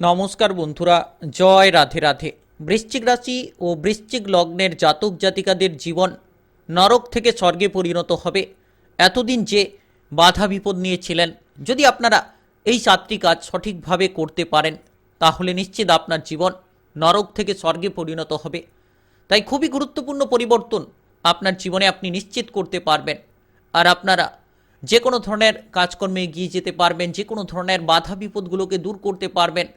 নমস্কার বন্ধুরা, জয় রাধে রাধে। বৃশ্চিক রাশি ও বৃশ্চিক লগ্নের জাতক জাতিকাদের জীবন নরক থেকে স্বর্গে পরিণত হবে। এতদিন যে বাধা বিপদ নিয়েছিলেন, যদি আপনারা এই সাতটি কাজ সঠিকভাবে করতে পারেন, তাহলে নিশ্চিত আপনার জীবন নরক থেকে স্বর্গে পরিণত হবে। তাই খুবই গুরুত্বপূর্ণ পরিবর্তন আপনার জীবনে আপনি নিশ্চিত করতে পারবেন। আর আপনারা যে কোনো ধরনের কাজকর্মে এগিয়ে যেতে পারবেন, যে কোনো ধরনের বাধা বিপদগুলোকে দূর করতে পারবেন।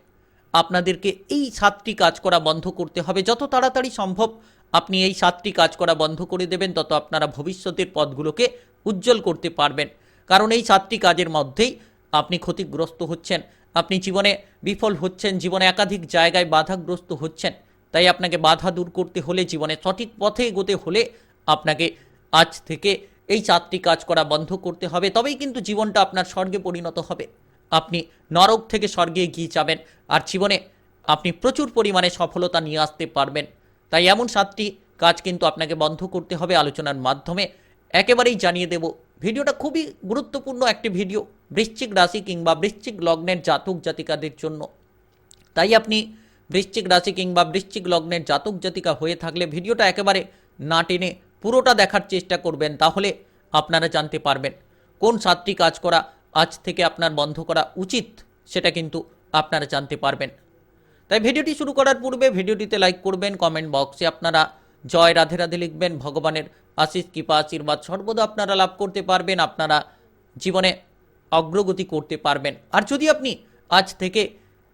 আপনাদেরকে এই সাতটি কাজ করা বন্ধ করতে হবে। যত তাড়াতাড়ি সম্ভব আপনি এই সাতটি কাজ করা বন্ধ করে দেবেন, তত আপনারা ভবিষ্যতের পথগুলোকে উজ্জ্বল করতে পারবেন। কারণ এই সাতটি কাজের মধ্যেই আপনি ক্ষতিগ্রস্ত হচ্ছেন, আপনি জীবনে বিফল হচ্ছেন, জীবনে একাধিক জায়গায় বাধাগ্রস্ত হচ্ছেন। তাই আপনাকে বাধা দূর করতে হলে, জীবনে সঠিক পথে এগোতে হলে আপনাকে আজ থেকে এই চারটি কাজ করা বন্ধ করতে হবে। তবেই কিন্তু জীবনটা আপনার স্বর্গে পরিণত হবে। আপনি নরক থেকে স্বর্গে এগিয়ে যাবেন। আর জীবনে আপনি প্রচুর পরিমাণে সফলতা নিয়ে আসতে পারবেন। তাই এমন সাতটি কাজ কিন্তু আপনাকে বন্ধ করতে হবে আলোচনার মাধ্যমে। একেবারেই জানিয়ে দেব, ভিডিওটা খুবই গুরুত্বপূর্ণ একটি ভিডিও, বৃশ্চিক রাশি কিংবা বৃশ্চিক লগ্নের জাতক জাতিকাদের জন্য। তাই আপনি বৃশ্চিক রাশি কিংবা বৃশ্চিক লগ্নের জাতক জাতিকা হয়ে থাকলে ভিডিওটা একেবারে না টেনে পুরোটা দেখার চেষ্টা করবেন, তাহলে আপনারা জানতে পারবেন কোন সাতটি কাজ করা আজ থেকে আপনার বন্ধ করা উচিত, সেটা কিন্তু আপনারা জানতে পারবেন। তাই ভিডিওটি শুরু করার পূর্বে ভিডিওটিতে লাইক করবেন, কমেন্ট বক্সে আপনারা জয় রাধে রাধে লিখবেন, ভগবানের আশিস কৃপা, আশীর্বাদ সর্বদা আপনারা লাভ করতে পারবেন, আপনারা জীবনে অগ্রগতি করতে পারবেন। আর যদি আপনি আজ থেকে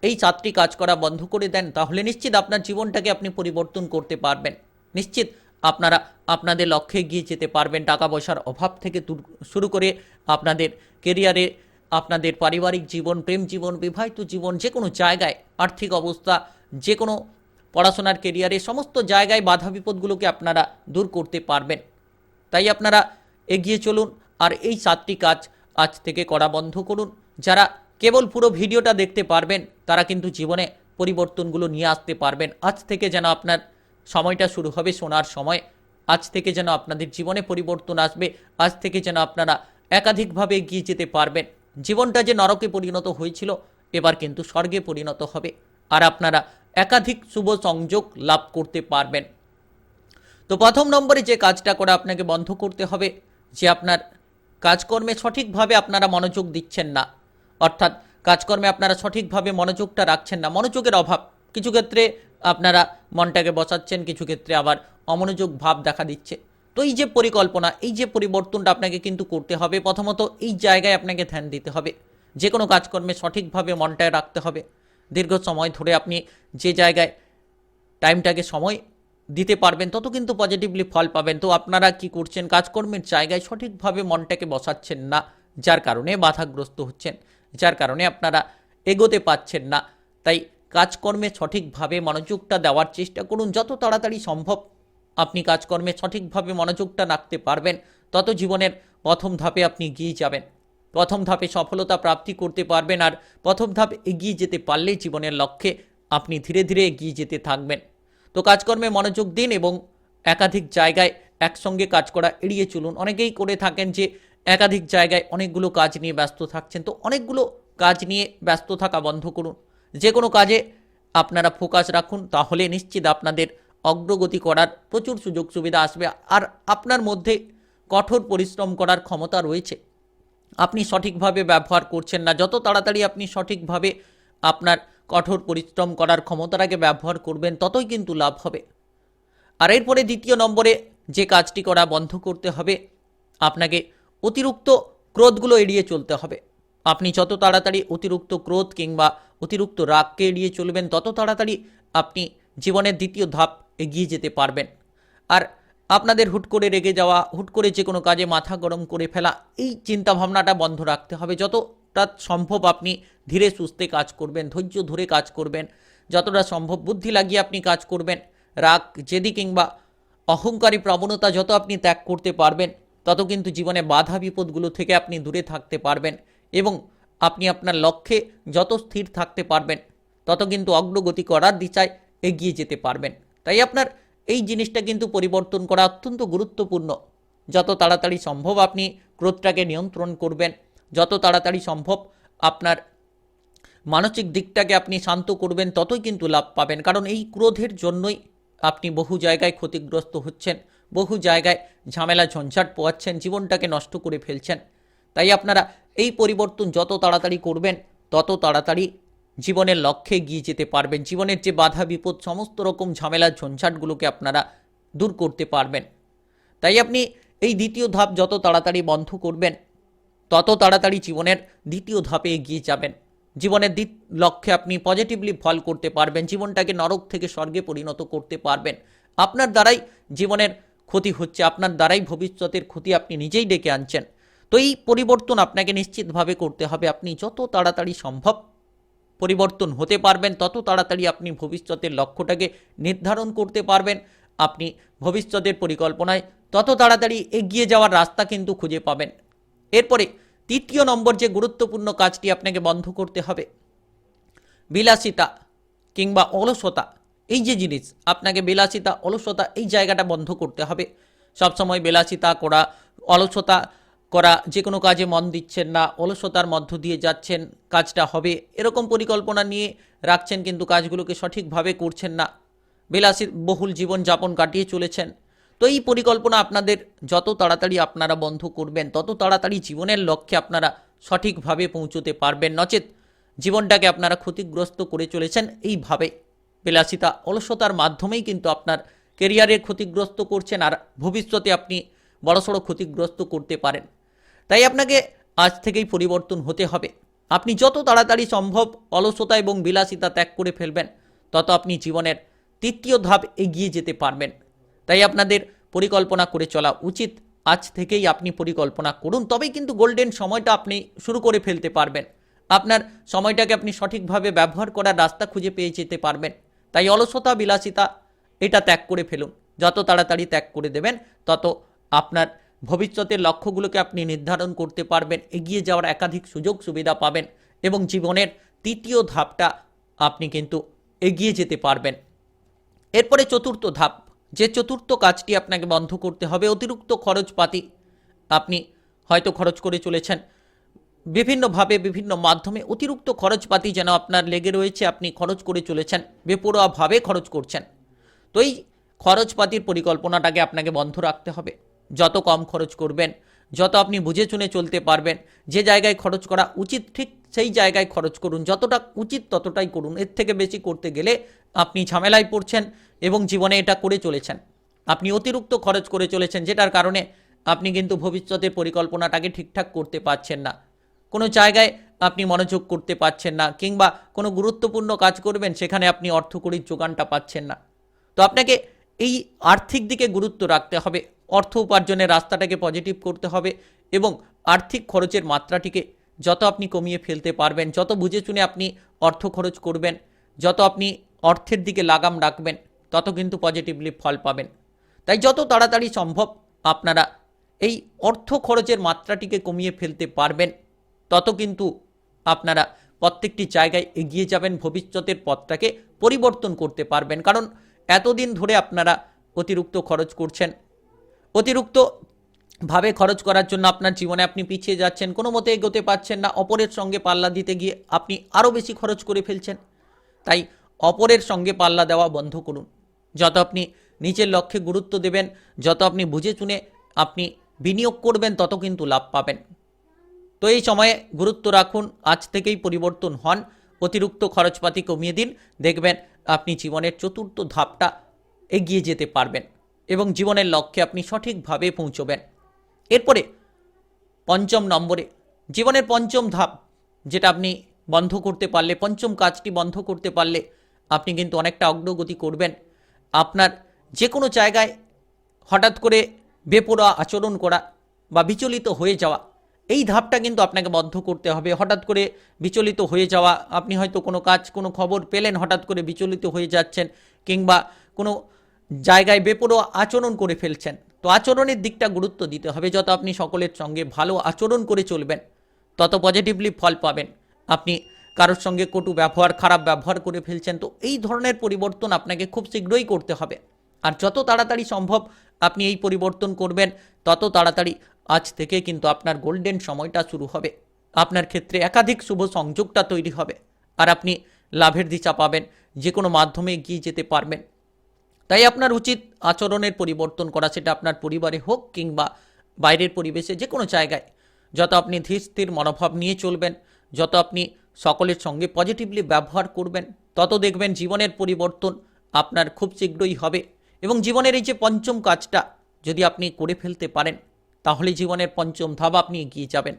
এই চারটি কাজ করা বন্ধ করে দেন, তাহলে নিশ্চিত আপনার জীবনটাকে আপনি পরিবর্তন করতে পারবেন। নিশ্চিত আপনারা আপনাদের লক্ষ্যে গিয়ে যেতে পারবেন। টাকা পয়সার অভাব থেকে শুরু করে আপনাদের কেরিয়ারে আপনাদের পারিবারিক জীবন, প্রেম জীবন, বিবাহিত জীবন যে কোনো জায়গায় আর্থিক অবস্থা যে কোনো পড়াশোনার কেরিয়ারে সমস্ত জায়গায় বাধা বিপদগুলোকে আপনারা দূর করতে পারবেন। তাই আপনারা এগিয়ে চলুন আর এই সাতটি কাজ আজ থেকে করা বন্ধ করুন। যারা কেবল পুরো ভিডিওটা দেখতে পারবেন, তারা কিন্তু জীবনে পরিবর্তনগুলো নিয়ে আসতে পারবেন। আজ থেকে যেন আপনার সময়টা শুরু হবে শোনার সময়। আজ থেকে যেন আপনাদের জীবনে পরিবর্তন আসবে। আজ থেকে যেন আপনারা একাধিকভাবে এগিয়ে যেতে পারবেন। জীবনটা যে নরকে পরিণত হয়েছিল, এবার কিন্তু স্বর্গে পরিণত হবে। আর আপনারা একাধিক শুভ সংযোগ লাভ করতে পারবেন। তো প্রথম নম্বরে যে কাজটা করে আপনাকে বন্ধ করতে হবে, যে আপনার কাজকর্মে সঠিকভাবে আপনারা মনোযোগ দিচ্ছেন না। অর্থাৎ কাজকর্মে আপনারা সঠিকভাবে মনোযোগটা রাখছেন না। মনোযোগের অভাব। কিছু ক্ষেত্রে আপনারা মনটাকে বসাচ্ছেন, কিছু ক্ষেত্রে আবার অমনোযোগ ভাব দেখা দিচ্ছে। তো এই যে পরিকল্পনা, এই যে পরিবর্তনটা আপনাকে কিন্তু করতে হবে, প্রথমত এই জায়গায় আপনাকে ধ্যান দিতে হবে। যে কোনো কাজকর্মে সঠিকভাবে মনটায় রাখতে হবে। দীর্ঘ সময় ধরে আপনি যে জায়গায় টাইমটাকে সময় দিতে পারবেন, তত কিন্তু পজিটিভলি ফল পাবেন। তো আপনারা কি করছেন, কাজকর্মের জায়গায় সঠিকভাবে মনটাকে বসাচ্ছেন না, যার কারণে বাধাগ্রস্ত হচ্ছেন, যার কারণে আপনারা এগোতে পাচ্ছেন না। তাই কাজকর্মে সঠিকভাবে মনোযোগটা দেওয়ার চেষ্টা করুন। যত তাড়াতাড়ি সম্ভব আপনি কাজকর্মে সঠিকভাবে মনোযোগটা রাখতে পারবেন, তত জীবনের প্রথম ধাপে আপনি এগিয়ে যাবেন। প্রথম ধাপে সফলতা প্রাপ্তি করতে পারবেন আর প্রথম ধাপ এগিয়ে যেতে পারলেই জীবনের লক্ষ্যে আপনি ধীরে ধীরে এগিয়ে যেতে থাকবেন। তো কাজকর্মে মনোযোগ দিন এবং একাধিক জায়গায় একসঙ্গে কাজ করা এড়িয়ে চলুন। অনেকেই করে থাকেন যে একাধিক জায়গায় অনেকগুলো কাজ নিয়ে ব্যস্ত থাকছেন। তো অনেকগুলো কাজ নিয়ে ব্যস্ত থাকা বন্ধ করুন। যে কোনো কাজে আপনারা ফোকাস রাখুন, তাহলে নিশ্চিত আপনাদের অগ্রগতি করার প্রচুর সুযোগ সুবিধা আসবে। আর আপনার মধ্যে কঠোর পরিশ্রম করার ক্ষমতা রয়েছে। আপনি সঠিকভাবে ব্যবহার করছেন না, যত তাড়াতাড়ি আপনি সঠিকভাবে আপনার কঠোর পরিশ্রম করার ক্ষমতাটাকে ব্যবহার করবেন, ততই কিন্তু লাভ হবে। আর এরপরে দ্বিতীয় নম্বরে যে কাজটি করা বন্ধ করতে হবে, আপনাকে অতিরিক্ত ক্রোধগুলো এড়িয়ে চলতে হবে। আপনি যত তাড়াতাড়ি অতিরিক্ত ক্রোধ কিংবা অতিরিক্ত রাগকে এড়িয়ে চলবেন, তত তাড়াতাড়ি আপনি জীবনের দ্বিতীয় ধাপ এগিয়ে যেতে পারবেন। আর আপনাদের হুট করে রেগে যাওয়া, হুট করে যে কোনো কাজে মাথা গরম করে ফেলা, এই চিন্তা ভাবনাটা বন্ধ রাখতে হবে। যতটা সম্ভব আপনি ধীরে সুস্থে কাজ করবেন, ধৈর্য ধরে কাজ করবেন। যতটা সম্ভব বুদ্ধি লাগিয়ে আপনি কাজ করবেন। রাগ জেদি কিংবা অহংকারী প্রবণতা যত আপনি ত্যাগ করতে পারবেন, তত কিন্তু জীবনে বাধা বিপদগুলো থেকে আপনি দূরে থাকতে পারবেন। এবং আপনি আপনার লক্ষ্যে যত স্থির থাকতে পারবেন, তত কিন্তু অগ্রগতি করার দিশায় এগিয়ে যেতে পারবেন। তাই আপনার এই জিনিসটা কিন্তু পরিবর্তন করা অত্যন্ত গুরুত্বপূর্ণ। যত তাড়াতাড়ি সম্ভব আপনি ক্রোধটাকে নিয়ন্ত্রণ করবেন, যত তাড়াতাড়ি সম্ভব আপনার মানসিক দিকটাকে আপনি শান্ত করবেন, ততই কিন্তু লাভ পাবেন। কারণ এই ক্রোধের জন্যই আপনি বহু জায়গায় ক্ষতিগ্রস্ত হচ্ছেন, বহু জায়গায় ঝামেলা, ঝঞ্ঝাট পোয়াচ্ছেন, জীবনটাকে নষ্ট করে ফেলছেন। তাই আপনারা এই পরিবর্তন যত তাড়াতাড়ি করবেন, তত তাড়াতাড়ি জীবনের লক্ষ্যে গিয়ে যেতে পারবেন। জীবনের যে বাধা, বিপদ, সমস্ত রকম ঝামেলা, ঝঞ্ঝাটগুলোকে আপনারা দূর করতে পারবেন। তাই আপনি এই দ্বিতীয় ধাপ যত তাড়াতাড়ি বন্ধ করবেন, তত তাড়াতাড়ি জীবনের দ্বিতীয় ধাপে এগিয়ে যাবেন। জীবনের দ্বিত লক্ষ্যে আপনি পজিটিভলি ফল করতে পারবেন, জীবনটাকে নরক থেকে স্বর্গে পরিণত করতে পারবেন। আপনার দ্বারাই জীবনের ক্ষতি হচ্ছে, আপনার দ্বারাই ভবিষ্যতের ক্ষতি আপনি নিজেই ডেকে আনছেন। তো এই পরিবর্তন আপনাকে নিশ্চিতভাবে করতে হবে। আপনি যত তাড়াতাড়ি সম্ভব পরিবর্তন হতে পারবেন, তত তাড়াতাড়ি আপনি ভবিষ্যতের লক্ষ্যটাকে নির্ধারণ করতে পারবেন। আপনি ভবিষ্যতের পরিকল্পনায় তত তাড়াতাড়ি এগিয়ে যাওয়ার রাস্তা কিন্তু খুঁজে পাবেন। এরপরে তৃতীয় নম্বর যে গুরুত্বপূর্ণ কাজটি আপনাকে বন্ধ করতে হবে, বিলাসিতা কিংবা অলসতা, এই যে জিনিস, আপনাকে বিলাসিতা, অলসতা এই জায়গাটা বন্ধ করতে হবে। সবসময় বিলাসিতা করা, অলসতা করা, যে কোনো কাজে মন দিচ্ছেন না, অলসতার মধ্য দিয়ে যাচ্ছেন, কাজটা হবে, এরকম পরিকল্পনা নিয়ে রাখছেন কিন্তু কাজগুলোকে সঠিকভাবে করছেন না। বিলাসী বহুল জীবন যাপন কাটিয়ে চলেছেন। তো এই পরিকল্পনা আপনাদের যত তাড়াতাড়ি আপনারা বন্ধ করবেন, তত তাড়াতাড়ি জীবনের লক্ষ্যে আপনারা সঠিকভাবে পৌঁছতে পারবেন। নচেত জীবনটাকে আপনারা ক্ষতিগ্রস্ত করে চলেছেন এইভাবে। বিলাসিতা অলসতার মাধ্যমেই কিন্তু আপনার কেরিয়ারের ক্ষতিগ্রস্ত করছেন আর ভবিষ্যতে আপনি বড়সড় ক্ষতিগ্রস্ত করতে পারেন। তাই আপনাকে আজ থেকেই পরিবর্তন হতে হবে। আপনি যত তাড়াতাড়ি সম্ভব অলসতা এবং বিলাসিতা ত্যাগ করে ফেলবেন, তত আপনি জীবনের তৃতীয় ধাপ এগিয়ে যেতে পারবেন। তাই আপনাদের পরিকল্পনা করে চলা উচিত। আজ থেকেই আপনি পরিকল্পনা করুন, তবেই কিন্তু গোল্ডেন সময়টা আপনি শুরু করে ফেলতে পারবেন। আপনার সময়টাকে আপনি সঠিকভাবে ব্যবহার করার রাস্তা খুঁজে পেয়ে যেতে পারবেন। তাই অলসতা, বিলাসিতা, এটা ত্যাগ করে ফেলুন। যত তাড়াতাড়ি ত্যাগ করে দেবেন, তত আপনার ভবিষ্যতের লক্ষ্যগুলোকে আপনি নির্ধারণ করতে পারবেন, এগিয়ে যাওয়ার একাধিক সুযোগ সুবিধা পাবেন এবং জীবনের তৃতীয় ধাপটা আপনি কিন্তু এগিয়ে যেতে পারবেন। এরপরে চতুর্থ ধাপ, যে চতুর্থ কাজটি আপনাকে বন্ধ করতে হবে, অতিরিক্ত খরচপাতি। আপনি হয়তো খরচ করে চলেছেন। বিভিন্নভাবে, বিভিন্ন মাধ্যমে অতিরিক্ত খরচপাতি যেন আপনার লেগে রয়েছে, আপনি খরচ করে চলেছেন, বেপরোয়াভাবে খরচ করছেন। তো এই খরচপাতির পরিকল্পনাটাকে আপনাকে বন্ধ রাখতে হবে। যত কম খরচ করবেন, যত আপনি বুঝে শুনে চলতে পারবেন, যে জায়গায় খরচ করা উচিত ঠিক সেই জায়গায় খরচ করুন, যতটা উচিত ততটাই করুন। এর থেকে বেশি করতে গেলে আপনি ঝামেলায় পড়ছেন এবং জীবনে এটা করে চলেছেন। আপনি অতিরিক্ত খরচ করে চলেছেন, যেটার কারণে আপনি কিন্তু ভবিষ্যতের পরিকল্পনাটাকে ঠিকঠাক করতে পারছেন না। কোনো জায়গায় আপনি মনোযোগ করতে পারছেন না কিংবা কোনো গুরুত্বপূর্ণ কাজ করবেন, সেখানে আপনি অর্থকরীর যোগানটা পাচ্ছেন না। তো আপনাকে এই আর্থিক দিকে গুরুত্ব রাখতে হবে। অর্থ উপার্জনের রাস্তাটাকে পজিটিভ করতে হবে এবং আর্থিক খরচের মাত্রাটিকে যত আপনি কমিয়ে ফেলতে পারবেন, যত বুঝে শুনে আপনি অর্থ খরচ করবেন, যত আপনি অর্থের দিকে লাগাম রাখবেন, তত কিন্তু পজিটিভলি ফল পাবেন। তাই যত তাড়াতাড়ি সম্ভব আপনারা এই অর্থ খরচের মাত্রাটিকে কমিয়ে ফেলতে পারবেন, তত কিন্তু আপনারা প্রত্যেকটি জায়গায় এগিয়ে যাবেন, ভবিষ্যতের পথটাকে পরিবর্তন করতে পারবেন। কারণ এতদিন ধরে আপনারা অতিরিক্ত খরচ করছেন অতিরিক্ত ভাবে খরচ করার জন্য আপনার জীবনে আপনি পিছিয়ে যাচ্ছেন, কোনো মতে এগোতে পারছেন না, অপরের সঙ্গে পাল্লা দিতে গিয়ে আপনি আরও বেশি খরচ করে ফেলছেন। তাই অপরের সঙ্গে পাল্লা দেওয়া বন্ধ করুন। যত আপনি নিজের লক্ষ্যে গুরুত্ব দেবেন, যত আপনি বুঝে শুনে আপনি বিনিয়োগ করবেন, তত কিন্তু লাভ পাবেন। তো এই সময়ে গুরুত্ব রাখুন, আজ থেকেই পরিবর্তন হন, অতিরিক্ত খরচপাতি কমিয়ে দিন, দেখবেন আপনি জীবনের চতুর্থ ধাপটা এগিয়ে যেতে পারবেন। এবং জীবনের লক্ষ্যে আপনি সঠিকভাবে পৌঁছবেন। এরপরে পঞ্চম নম্বরে, জীবনের পঞ্চম ধাপ, যেটা আপনি বন্ধ করতে পারলে, পঞ্চম কাজটি বন্ধ করতে পারলে আপনি কিন্তু অনেকটা অগ্রগতি করবেন। আপনার যে কোনো জায়গায় হঠাৎ করে বেপরোয়া আচরণ করা বা বিচলিত হয়ে যাওয়া, এই ধাপটা কিন্তু আপনাকে বন্ধ করতে হবে। হঠাৎ করে বিচলিত হয়ে যাওয়া, আপনি হয়তো কোনো কাজ, কোনো খবর পেলেন, হঠাৎ করে বিচলিত হয়ে যাচ্ছেন, কিংবা কোনো জায়গায় বেপরোয়া আচরণ করে ফেলছেন। তো আচরণের দিকটা গুরুত্ব দিতে হবে, যত আপনি সকলের সঙ্গে ভালো আচরণ করে চলবেন, তত পজিটিভলি ফল পাবেন। আপনি কারোর সঙ্গে কটু ব্যবহার, খারাপ ব্যবহার করে ফেলছেন, তো এই ধরনের পরিবর্তন আপনাকে খুব শীঘ্রই করতে হবে। আর যত তাড়াতাড়ি সম্ভব আপনি এই পরিবর্তন করবেন, তত তাড়াতাড়ি আজ থেকে কিন্তু আপনার গোল্ডেন সময়টা শুরু হবে। আপনার ক্ষেত্রে একাধিক শুভ সংযোগটা তৈরি হবে। আর আপনি লাভের দিশা পাবেন যে কোনো মাধ্যমে এগিয়ে যেতে পারবেন। তাই আপনার উচিত আচরণের পরিবর্তন করা, সেটা আপনার পরিবারে হোক কিংবা বাইরের পরিবেশে যে কোনো জায়গায়। যত আপনি ধীর স্থির মনোভাব নিয়ে চলবেন, যত আপনি সকলের সঙ্গে পজিটিভলি ব্যবহার করবেন, তত দেখবেন জীবনের পরিবর্তন আপনার খুব শীঘ্রই হবে। এবং জীবনের এই যে পঞ্চম কাজটা যদি আপনি করে ফেলতে পারেন, তাহলে জীবনের পঞ্চম ধাপ আপনি এগিয়ে যাবেন,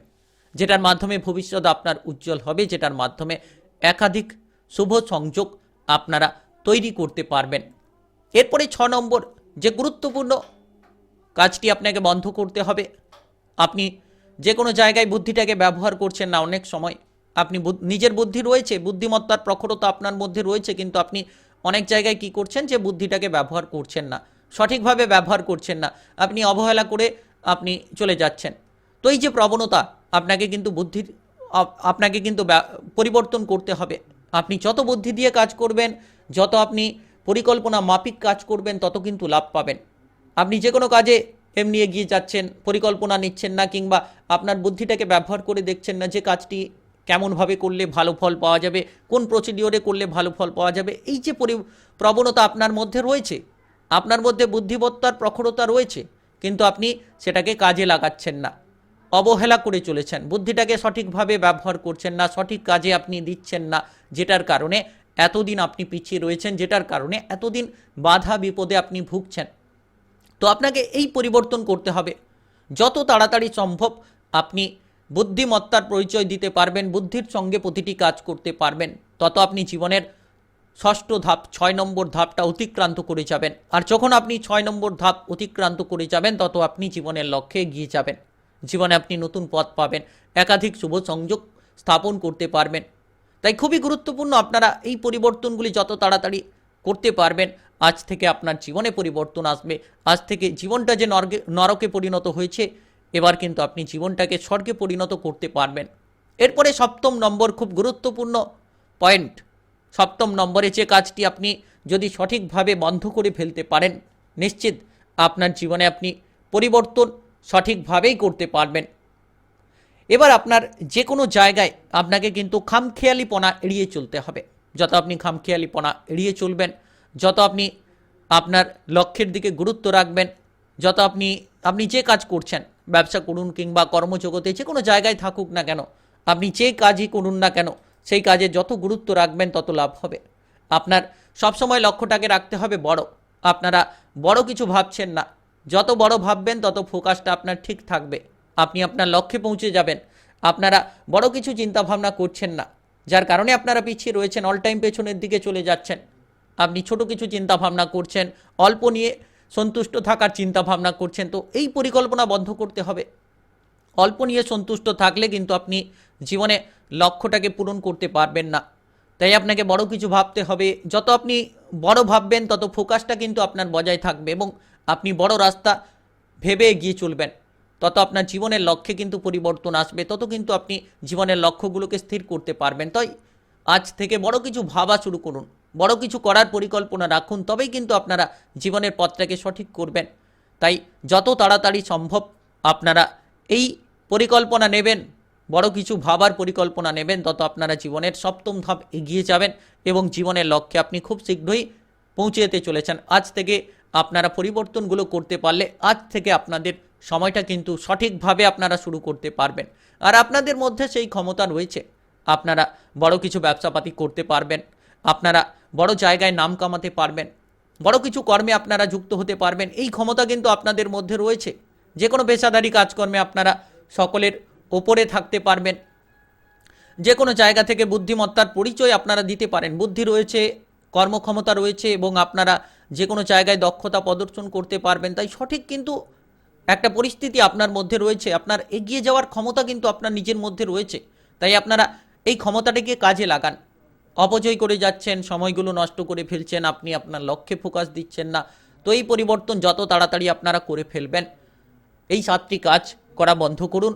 যেটার মাধ্যমে ভবিষ্যৎ আপনার উজ্জ্বল হবে, যেটার মাধ্যমে একাধিক শুভ সংযোগ আপনারা তৈরি করতে পারবেন। এরপরে ছ নম্বর, যে গুরুত্বপূর্ণ কাজটি আপনাকে বন্ধ করতে হবে, আপনি যে কোনো জায়গায় বুদ্ধিটাকে ব্যবহার করছেন না অনেক সময়, আপনি নিজের বুদ্ধি রয়েছে, বুদ্ধিমত্তার প্রখরতা আপনার মধ্যে রয়েছে, কিন্তু আপনি অনেক জায়গায় কি করছেন যে বুদ্ধিটাকে ব্যবহার করছেন না, সঠিকভাবে ব্যবহার করছেন না, আপনি অবহেলা করে আপনি চলে যাচ্ছেন। তো এই যে প্রবণতা, আপনাকে কিন্তু বুদ্ধির আপনাকে কিন্তু পরিবর্তন করতে হবে। আপনি যত বুদ্ধি দিয়ে কাজ করবেন, যত আপনি পরিকল্পনা মাফিক কাজ করবেন, তত কিন্তু লাভ পাবেন। আপনি যে কোনো কাজে এমনি এগিয়ে যাচ্ছেন, পরিকল্পনা নিচ্ছেন না কিংবা আপনার বুদ্ধিটাকে ব্যবহার করে দেখছেন না যে কাজটি কেমনভাবে করলে ভালো ফল পাওয়া যাবে, কোন প্রসিডিওরে করলে ভালো ফল পাওয়া যাবে, এই যে পরি প্রবণতা আপনার মধ্যে রয়েছে। আপনার মধ্যে বুদ্ধিমত্তার প্রখরতা রয়েছে, কিন্তু আপনি সেটাকে কাজে লাগাচ্ছেন না। অবহেলা করে চলেছেন, বুদ্ধিটাকে সঠিকভাবে ব্যবহার করছেন না, সঠিক কাজে আপনি দিচ্ছেন না, যেটার কারণে এতদিন আপনি পিছিয়ে রয়েছেন যেটার কারণে এতদিন বাধা বিপদে আপনি ভুগছেন। তো আপনাকে এই পরিবর্তন করতে হবে। যত তাড়াতাড়ি সম্ভব আপনি বুদ্ধিমত্তার পরিচয় দিতে পারবেন, বুদ্ধির সঙ্গে প্রতিটি কাজ করতে পারবেন। তত আপনি জীবনের ষষ্ঠ ধাপ, ছয় নম্বর ধাপটা অতিক্রান্ত করে যাবেন। আর যখন আপনি ছয় নম্বর ধাপ অতিক্রান্ত করে যাবেন, তত আপনি জীবনের লক্ষ্যে এগিয়ে যাবেন। জীবনে আপনি নতুন পথ পাবেন, একাধিক শুভ সংযোগ স্থাপন করতে পারবেন। তাই খুবই গুরুত্বপূর্ণ আপনারা এই পরিবর্তনগুলি যত তাড়াতাড়ি করতে পারবেন, আজ থেকে আপনার জীবনে পরিবর্তন আসবে। আজ থেকে জীবনটা যে নরকে নরকে পরিণত হয়েছে, এবার কিন্তু আপনি জীবনটাকে স্বর্গে পরিণত করতে পারবেন। এরপরে সপ্তম নম্বর খুব গুরুত্বপূর্ণ পয়েন্ট। সপ্তম নম্বরে যে কাজটি আপনি যদি সঠিকভাবে বন্ধ করে ফেলতে পারেন, নিশ্চিত আপনার জীবনে আপনি পরিবর্তন সঠিকভাবেই করতে পারবেন। এবার আপনার যে কোনো জায়গায় আপনাকে কিন্তু খামখেয়ালিপনা এড়িয়ে চলতে হবে। যত আপনি খামখেয়ালিপনা এড়িয়ে চলবেন, যত আপনি আপনার লক্ষ্যের দিকে গুরুত্ব রাখবেন, যত আপনি আপনি যে কাজ করছেন, ব্যবসা করুন কিংবা কর্মজগতে যে কোনো জায়গায় থাকুক না কেন, আপনি যে কাজই করুন না কেন, সেই কাজে যত গুরুত্ব রাখবেন, তত লাভ হবে। আপনার সবসময় লক্ষ্যটাকে রাখতে হবে বড়। আপনারা বড় কিছু ভাবছেন না। যত বড় ভাববেন, তত ফোকাসটা আপনার ঠিক থাকবে। আপনি আপনার লক্ষ্যে পৌঁছে যাবেন। আপনারা বড় কিছু চিন্তা ভাবনা করছেন না। যার কারণে আপনারা পিছিয়ে রয়েছেন অল টাইম পেছনের দিকে চলে যাচ্ছেন। আপনি ছোট কিছু চিন্তা ভাবনা করছেন, অল্প নিয়ে সন্তুষ্ট থাকার চিন্তা ভাবনা করছেন, তো এই পরিকল্পনা বন্ধ করতে হবে। অল্প নিয়ে সন্তুষ্ট থাকলে কিন্তু আপনি জীবনে লক্ষ্যটাকে পূরণ করতে পারবেন না। তাই আপনাকে বড় কিছু ভাবতে হবে। যত আপনি বড় ভাববেন, তত ফোকাসটা কিন্তু আপনার বজায় থাকবে এবং আপনি বড় রাস্তা ভেবে এগিয়ে চলবেন। তত আপনার জীবনের লক্ষ্যে কিন্তু পরিবর্তন আসবে, তত কিন্তু আপনি জীবনের লক্ষ্যগুলোকে স্থির করতে পারবেন। তাই আজ থেকে বড় কিছু ভাবা শুরু করুন, বড় কিছু করার পরিকল্পনা রাখুন, তবেই কিন্তু আপনারা জীবনের পথটাকে সঠিক করবেন। তাই যত তাড়াতাড়ি সম্ভব আপনারা এই পরিকল্পনা নেবেন, বড় কিছু ভাবার পরিকল্পনা নেবেন, তত আপনারা জীবনের সপ্তম ধাপ এগিয়ে যাবেন এবং জীবনের লক্ষ্যে আপনি খুব শীঘ্রই পৌঁছে যেতে চলেছেন। আজ থেকে আপনারা পরিবর্তনগুলো করতে পারলে আজ থেকে আপনাদের সময়টা কিন্তু সঠিকভাবে আপনারা শুরু করতে পারবেন। আর আপনাদের মধ্যে সেই ক্ষমতা রয়েছে। আপনারা বড় কিছু ব্যবসাপাতি করতে পারবেন। আপনারা বড় জায়গায় নাম কামাতে পারবেন। বড় কিছু কর্মে আপনারা যুক্ত হতে পারবেন। এই ক্ষমতা কিন্তু আপনাদের মধ্যে রয়েছে। যে কোনো পেশাদারি কাজকর্মে আপনারা সকলের ওপরে থাকতে পারবেন। যে কোনো জায়গা থেকে বুদ্ধিমত্তার পরিচয় আপনারা দিতে পারেন। বুদ্ধি রয়েছে, কর্মক্ষমতা রয়েছে এবং আপনারা যে কোনো জায়গায় দক্ষতা প্রদর্শন করতে পারবেন। তাই সঠিক কিন্তু একটা পরিস্থিতি আপনার মধ্যে রয়েছে, আপনার এগিয়ে যাওয়ার ক্ষমতা কিন্তু আপনার নিজের মধ্যে রয়েছে। তাই আপনারা এই ক্ষমতাটাকে কাজে লাগান। অপচয় করে যাচ্ছেন, সময়গুলো নষ্ট করে ফেলছেন, আপনি আপনার লক্ষ্যে ফোকাস দিচ্ছেন না। তো এই পরিবর্তন যত তাড়াতাড়ি আপনারা করে ফেলবেন, এই সাতটি কাজ করা বন্ধ করুন।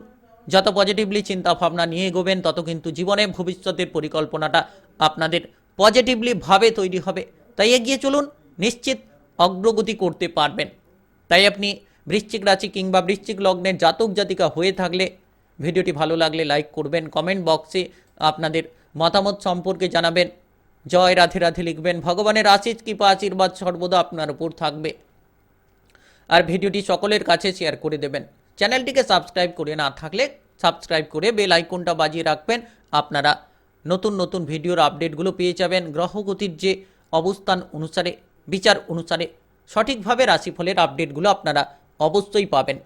যত পজিটিভলি চিন্তা ভাবনা নিয়ে এগোবেন, তত কিন্তু জীবনে ভবিষ্যতের পরিকল্পনাটা আপনাদের পজিটিভলি ভাবে তৈরি হবে। তাই এগিয়ে চলুন, নিশ্চিত অগ্রগতি করতে পারবেন। তাই আপনি বৃশ্চিক রাশি কিংবা বৃশ্চিক লগ্নের জাতক জাতিকা হয়ে থাকলে ভিডিওটি ভালো লাগলে লাইক করবেন, কমেন্ট বক্সে আপনাদের মতামত সম্পর্কে জানাবেন। জয় রাধে রাধে লিখবেন, ভগবানের আশিস কৃপা, আশীর্বাদ সর্বদা আপনার উপর থাকবে। আর ভিডিওটি সকলের কাছে শেয়ার করে দেবেন। চ্যানেলটিকে সাবস্ক্রাইব করে না থাকলে সাবস্ক্রাইব করে বেল আইকনটা বাজিয়ে রাখবেন। আপনারা নতুন নতুন ভিডিওর আপডেটগুলো পেয়ে যাবেন। গ্রহগতির যে অবস্থান অনুসারে, বিচার অনুসারে সঠিকভাবে রাশিফলের আপডেটগুলো আপনারা অবশ্যই পাবেন।